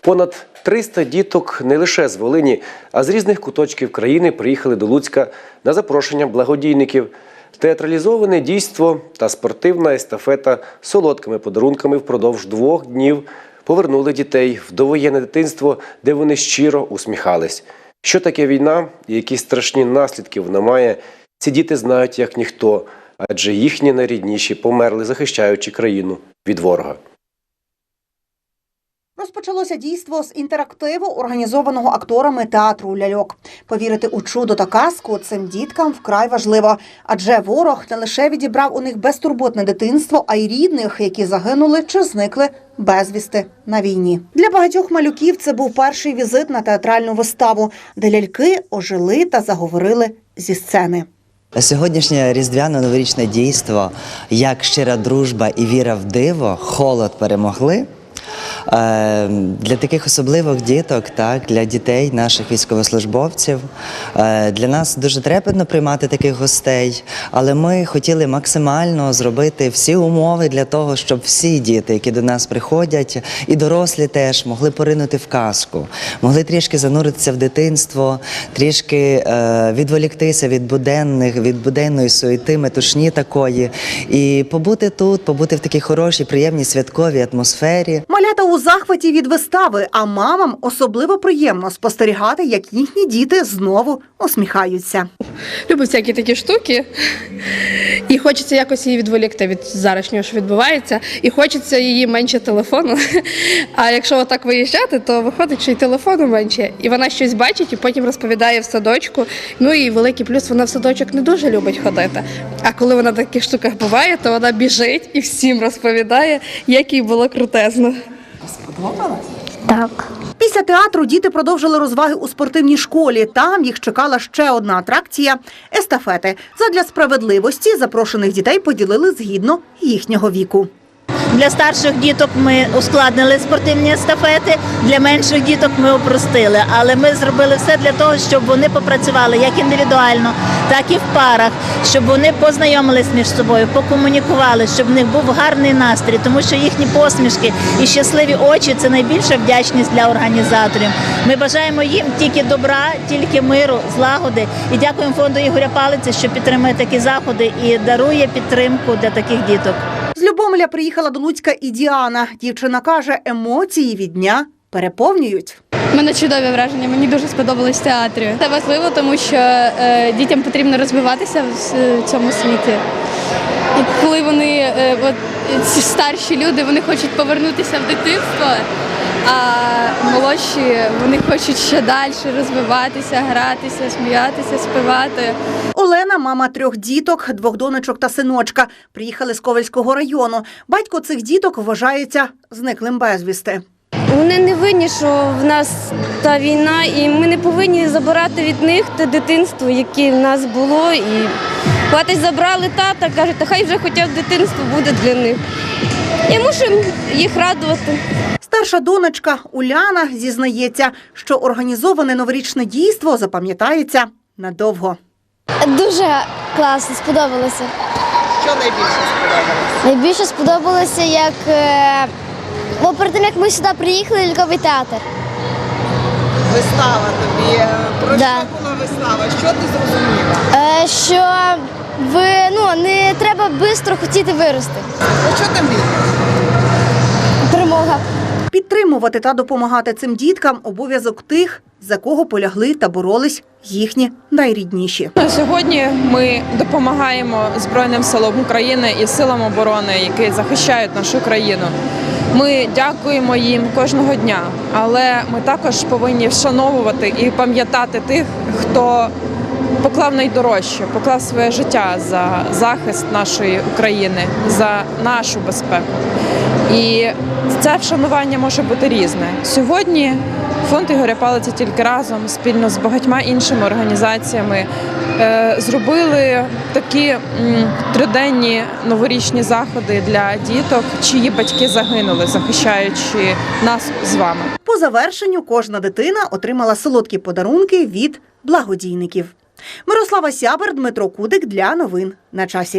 Понад 300 діток не лише з Волині, а з різних куточків країни приїхали до Луцька на запрошення благодійників. Театралізоване дійство та спортивна естафета з солодкими подарунками впродовж двох днів повернули дітей в довоєнне дитинство, де вони щиро усміхались. Що таке війна і які страшні наслідки вона має, ці діти знають як ніхто, адже їхні найрідніші померли, захищаючи країну від ворога. Розпочалося дійство з інтерактиву, організованого акторами театру ляльок. Повірити у чудо та казку цим діткам вкрай важливо, адже ворог не лише відібрав у них безтурботне дитинство, а й рідних, які загинули чи зникли безвісти на війні. Для багатьох малюків це був перший візит на театральну виставу, де ляльки ожили та заговорили зі сцени. Сьогоднішнє різдвяно-новорічне дійство, як щира дружба і віра в диво, холод перемогли. Е, Для таких особливих діток, так, для дітей, наших військовослужбовців, е, для нас дуже трепетно приймати таких гостей, але ми хотіли максимально зробити всі умови для того, щоб всі діти, які до нас приходять, і дорослі теж могли поринути в казку, могли трішки зануритися в дитинство, трішки е, відволіктися від буденних, від буденної суєти, метушні такої, і побути тут, побути в такій хорошій, приємній святковій атмосфері. Малята у захваті від вистави, а мамам особливо приємно спостерігати, як їхні діти знову усміхаються. Люблю всякі такі штуки. І хочеться якось її відволікти від зарашнього, що відбувається. І хочеться її менше телефону. А якщо отак виїжджати, то виходить, що й телефону менше. І вона щось бачить і потім розповідає в садочку. Ну і великий плюс вона в садочок не дуже любить ходити. А коли вона в таких штуках буває, то вона біжить і всім розповідає, як їй було крутезно. Так. Після театру діти продовжили розваги у спортивній школі. Там їх чекала ще одна атракція естафети. Задля справедливості запрошених дітей поділили згідно їхнього віку. Для старших діток ми ускладнили спортивні естафети, для менших діток ми упростили. Але ми зробили все для того, щоб вони попрацювали як індивідуально, так і в парах, щоб вони познайомились між собою, покомунікували, щоб в них був гарний настрій, тому що їхні посмішки і щасливі очі це найбільша вдячність для організаторів. Ми бажаємо їм тільки добра, тільки миру, злагоди. І дякуємо фонду Ігоря Палиці, що підтримує такі заходи і дарує підтримку для таких діток. З Любомля приїхала до Луцька і Діана. Дівчина каже, емоції від дня переповнюють. У мене чудові враження, мені дуже сподобалось в театрі. Це важливо, тому що е, дітям потрібно розвиватися в в цьому світі. І коли вони, е, от, старші люди, вони хочуть повернутися в дитинство, а молодші вони хочуть ще далі розвиватися, гратися, сміятися, співати. Олена, мама трьох діток, двох донечок та синочка, приїхали з Ковальського району. Батько цих діток вважається зниклим безвісти. Вони не винні, що в нас та війна, і ми не повинні забирати від них те дитинство, яке в нас було. І хватить забрали тата, кажуть, та хай вже хоча б дитинство буде для них. І мусимо їх радувати. Старша донечка Уляна зізнається, що організоване новорічне дійство запам'ятається надовго. Дуже класно, сподобалося. Що найбільше сподобалося? Найбільше сподобалося, як е, бо перед тим як ми сюди приїхали, ляльковий театр. Вистава тобі. Про Да. що була вистава? Що ти зрозуміла? Е, що ви ну не треба швидко хотіти вирости. Про що ти мрієш? Підтримувати та допомагати цим діткам обов'язок тих, за кого полягли та боролись їхні найрідніші. Сьогодні ми допомагаємо Збройним силам України і силам оборони, які захищають нашу країну. Ми дякуємо їм кожного дня, але ми також повинні вшановувати і пам'ятати тих, хто поклав найдорожче, поклав своє життя за захист нашої України, за нашу безпеку. І це вшанування може бути різне. Сьогодні фонд Ігоря Палиця тільки разом спільно з багатьма іншими організаціями е, зробили такі триденні новорічні заходи для діток, чиї батьки загинули, захищаючи нас з вами. По завершенню кожна дитина отримала солодкі подарунки від благодійників. Мирослава Сябер, Дмитро Кудик для новин на часі.